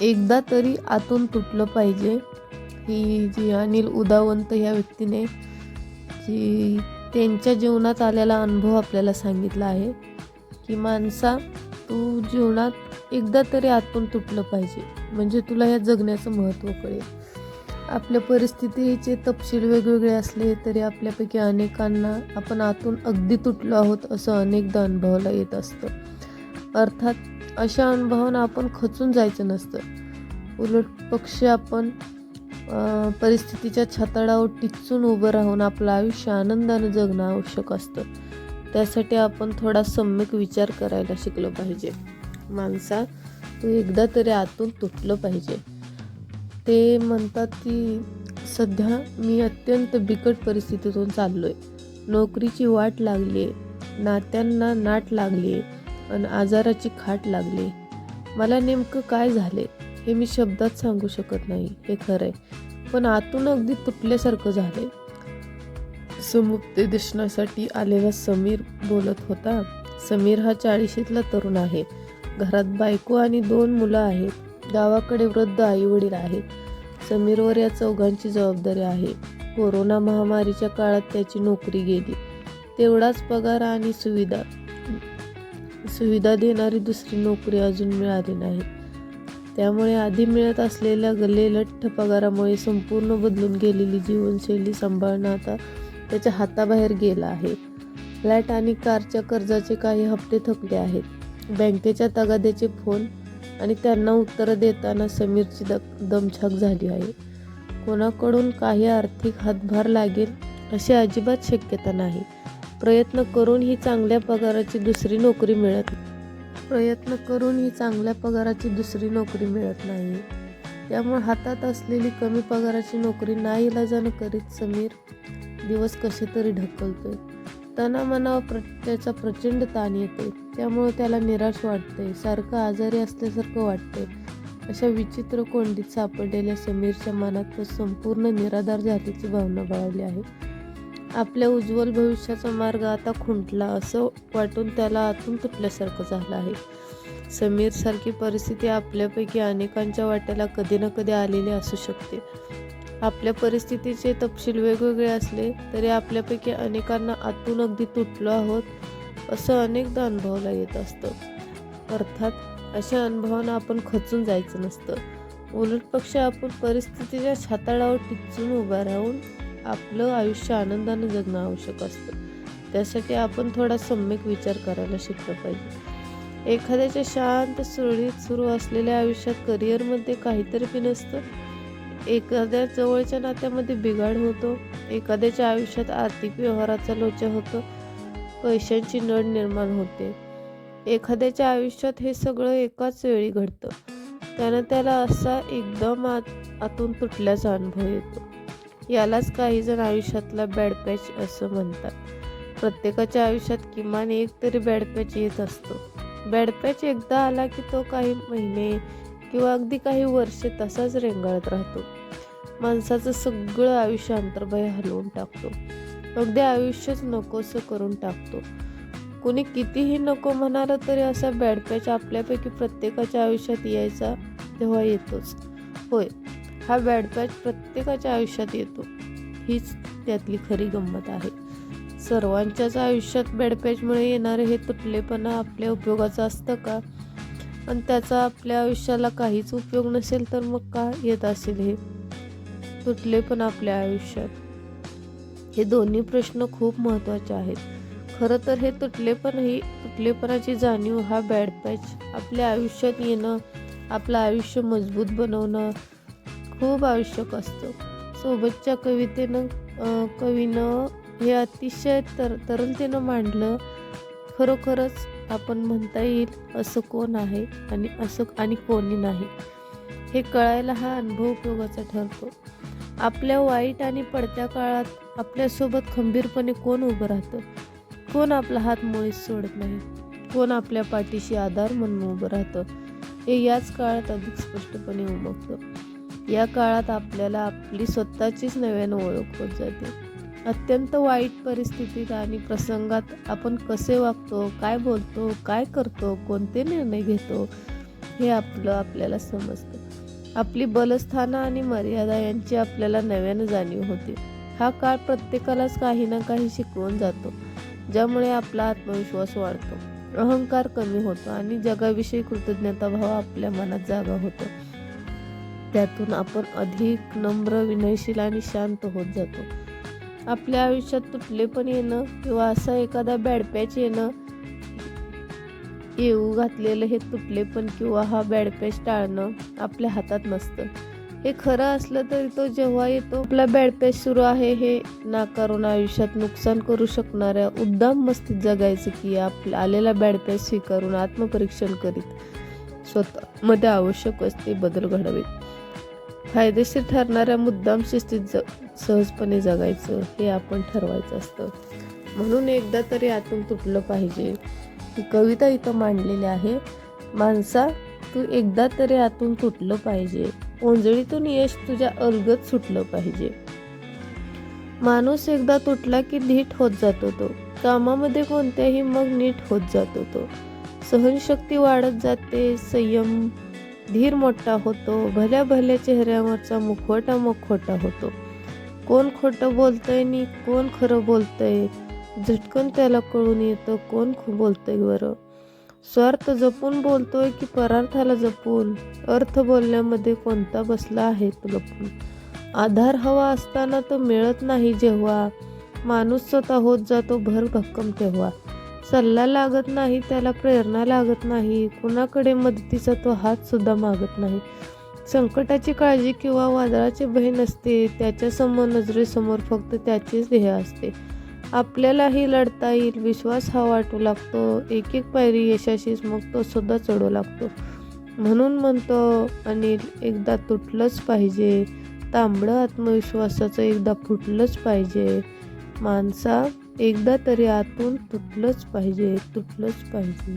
एकदा तरी आतून तुटलं पाहिजे. ही जी अनिल उदावंत या व्यक्तीने जी त्यांच्या जीवनात आलेला अनुभव आपल्याला सांगितला आहे की माणसा तू जीवनात एकदा तरी आतून तुटलं पाहिजे. म्हणजे तुला या जगण्याचं महत्त्व कळेल. आपल्या परिस्थितीचे तपशील वेगवेगळे असले तरी आपल्यापैकी अनेकांना आपण आतून अगदी तुटलो आहोत असं अनेकदा अनुभवाला येत असतं. अर्थात अशा अनुभवांना आपण खचून जायचं नसतं. उलट पक्ष आपण परिस्थितीच्या छाताडावर टिचून उभं राहून आपलं आयुष्य आनंदानं जगणं आवश्यक असतं. त्यासाठी आपण थोडा सम्यक विचार करायला शिकलो पाहिजे. माणसा तू एकदा तरी आतून तुटलं पाहिजे. ते म्हणतात की सध्या मी अत्यंत बिकट परिस्थितीतून चाललो आहे नोकरीची वाट लागली आहे नात्यांना नाट लागली आहे आणि आजाराची खाट लागली. मला नेमकं काय झाले हे मी शब्दात सांगू शकत नाही हे खरं आहे पण आतून अगदी तुटल्यासारखं झाले. समुपते दिसण्यासाठी आलेला समीर बोलत होता समीर हा चाळीशीतला तरुण आहे. घरात बायको आणि दोन मुलं आहेत. गावाकडे वृद्ध आई वडील आहेत. समीरवर या चौघांची जबाबदारी आहे. कोरोना महामारीच्या काळात त्याची नोकरी गेली. तेवढाच पगार आणि सुविधा. सुविधा देणारी दुसरी नोकरी अजून मिळाली नाही. त्यामुळे आधी मिळत असलेल्या गल्लेलठ्ठ पगारामुळे संपूर्ण बदलून गेलेली जीवनशैली सांभाळणं आता त्याच्या हाताबाहेर गेला आहे. फ्लॅट आणि कारच्या कर्जाचे काही हप्ते थकले आहेत. बँकेच्या तगाद्याचे फोन आणि त्यांना उत्तरं देताना समीरची द दमछाक झाली आहे. कोणाकडून काही आर्थिक हातभार लागेल अशी अजिबात शक्यता नाही. प्रयत्न करून ही चांगल्या पगाराची दुसरी नोकरी मिळत प्रयत्न करून ही चांगल्या पगाराची दुसरी नोकरी मिळत नाही. त्यामुळे हातात असलेली कमी पगाराची नोकरी नाईलाजानं करीत समीर. दिवस कसे तरी ढकलतोय. तणामनावर प्र त्याचा प्रचंड ताण येतोय. त्यामुळे त्याला निराश वाटतंय. सारखं आजारी असल्यासारखं वाटतंय. अशा विचित्र कोंडीत सापडलेल्या समीरच्या मनात तो संपूर्ण निराधार झाल्याची भावना बळाली आहे. आपल्या उज्ज्वल भविष्याचा मार्ग आता खुंटला असं वाटून त्याला आतून तुटल्यासारखं झालं आहे. समीर सारखी परिस्थिती आपल्यापैकी अनेकांच्या वाट्याला कधी ना कधी आलेली असू शकते. आपल्या परिस्थितीचे तपशील वेगवेगळे असले तरी आपल्यापैकी अनेकांना आतून अगदी तुटलो आहोत असं अनेकदा अनुभवला येत असतं. अर्थात अशा अनुभवांना आपण खचून जायचं नसतं. उलट पक्ष आपण परिस्थितीच्या छाताळावर टिचून उभा राहून आपलं आयुष्य आनंदाने जगणं आवश्यक असतं. त्यासाठी आपण थोडा सम्यक विचार करायला शिकलं पाहिजे. एखाद्याच्या शांत सुरळीत सुरू असलेल्या आयुष्यात करिअरमध्ये काहीतरी बिनसतं एखाद्या जवळच्या नात्यामध्ये बिघाड होतो. एखाद्याच्या आयुष्यात आर्थिक व्यवहाराचा लोचा होतो. पैशांची नड निर्माण होते. एखाद्याच्या आयुष्यात हे सगळं एकाच वेळी घडतं. त्यानं त्याला असा एकदम आत आतून तुटल्याचा अनुभव येतो. यालाच काही जण आयुष्यातला बॅड पॅच असं म्हणतात. प्रत्येकाच्या आयुष्यात किमान एक तरी बॅड पॅच येत असतो. बॅड पॅच एकदा आला की तो काही महिने किंवा अगदी काही वर्षे तसाच रेंगाळत राहतो. माणसाचं सगळं आयुष्य अंतर्भय हलवून टाकतो. अगदी आयुष्यच नकोसं करून टाकतो. कुणी कितीही नको म्हणालं तरी असा बॅड पॅच आपल्यापैकी प्रत्येकाच्या आयुष्यात यायचा तेव्हा येतोच. होय हा बॅड पॅच प्रत्येकाच्या आयुष्यात येतो. हीच त्यातली खरी गंमत आहे. सर्वांच्याच आयुष्यात बॅड पॅचमुळे येणारे हे तुटलेपणा आपल्या उपयोगाचं असतं का? आणि त्याचा आपल्या आयुष्याला काहीच उपयोग नसेल तर मग का येत असेल हे? तुटले पण आपल्या आयुष्यात. हे दोन्ही प्रश्न खूप महत्त्वाचे आहेत. खरं तर हे तुटलेपण ही तुटलेपणाची जाणीव हा बॅड पॅच आपल्या आयुष्यात येणं आपलं आयुष्य मजबूत बनवणं खूप आवश्यक असतो. सोबतच्या कवितेनं कवीनं हे अतिशय तर तरलतेनं मांडलं खरोखरच आपण म्हणता येईल असं कोण आहे आणि असं आणि कोणी नाही. हे कळायला हा अनुभव उपयोगाचा ठरतो. आपल्या वाईट आणि पडत्या काळात आपल्यासोबत खंबीरपणे कोण उभं राहतं? कोण आपला हात मुळीच सोडत नाही? कोण आपल्या पाठीशी आधार म्हणून उभं राहतं? हे याच काळात अधिक स्पष्टपणे उमगतं. या काळात आपल्याला आपली स्वतःचीच नव्यानं ओळख होत जाते. अत्यंत वाईट परिस्थितीत आणि प्रसंगात आपण कसे वागतो काय बोलतो काय करतो कोणते निर्णय घेतो हे आपलं आपल्याला समजतं. आपली बलस्थानं आणि मर्यादा यांची आपल्याला नव्यानं जाणीव होते. हा काळ प्रत्येकालाच काही ना काही शिकवून जातो ज्यामुळे आपला आत्मविश्वास वाढतो. अहंकार कमी होतो आणि जगाविषयी कृतज्ञताभाव आपल्या मनात जागा होतो. त्यातून आपण अधिक नम्र विनयशील आणि शांत होत जातो. आपल्या आयुष्यात तुटले पण येणं किंवा असा एखादा बॅड पॅच येणं येऊ घातलेलं हे तुटले पण किंवा हा बॅडपॅच टाळणं आपल्या हातात नसतं. हे खरं असलं तरी तो जेव्हा येतो आपला बॅड पॅच सुरू आहे हे नाकारून आयुष्यात नुकसान करू शकणाऱ्या उद्दाम मस्तीत जगायचं की आपला आलेला बॅड पॅच स्वीकारून आत्मपरीक्षण करीत स्वतः मध्ये आवश्यक असते बदल घडावेत फायदेशीर ठरणाऱ्या मुद्दाम शिस्तीत ज सहजपणे जगायचं हे आपण ठरवायचं असतं. म्हणून एकदा तरी आतून तुटलं पाहिजे ही कविता इथं मांडलेली आहे माणसा तू एकदा तरी आतून तुटलं पाहिजे. ओंजळीतून यश तुझ्या अलगत सुटलं पाहिजे. माणूस एकदा तुटला की नीट होत जातो तो. कामामध्ये कोणत्याही मग नीट होत जातो तो. सहनशक्ती वाढत जाते संयम धीर मोठा होतो भल्या भल्या चेहऱ्यावरचा मुखवटा मुखवटा होतो. कोण खोटं बोलतंय नि कोण खरं बोलतंय? झटकन त्याला कळून येतं कोण बोलतंय बरं. स्वार्थ जपून बोलतोय की परार्थाला जपून? अर्थ बोलण्यामध्ये कोणता बसला आहे तो लपून आधार हवा असताना तो मिळत नाही जेव्हा. माणूस स्वतः होत जातो भर भक्कम तेव्हा. सल्ला लागत नाही त्याला प्रेरणा लागत नाही कुणाकडे मदतीचा तो हात सुद्धा मागत नाही. संकटाची काळजी किंवा वादळाचे भय नसते त्याच्यासमोर नजरेसमोर फक्त त्याचेच ध्येय असते. आपल्यालाही लढता येईल विश्वास हा वाटू लागतो एक एक पायरी यशाशीच मग तो सुद्धा चढू लागतो. म्हणून म्हणतो अनिल एकदा तुटलंच पाहिजे. तांबडं आत्मविश्वासाचं एकदा फुटलंच पाहिजे. माणसा एकदा तरी आतून तुटलंच पाहिजे तुटलंच पाहिजे.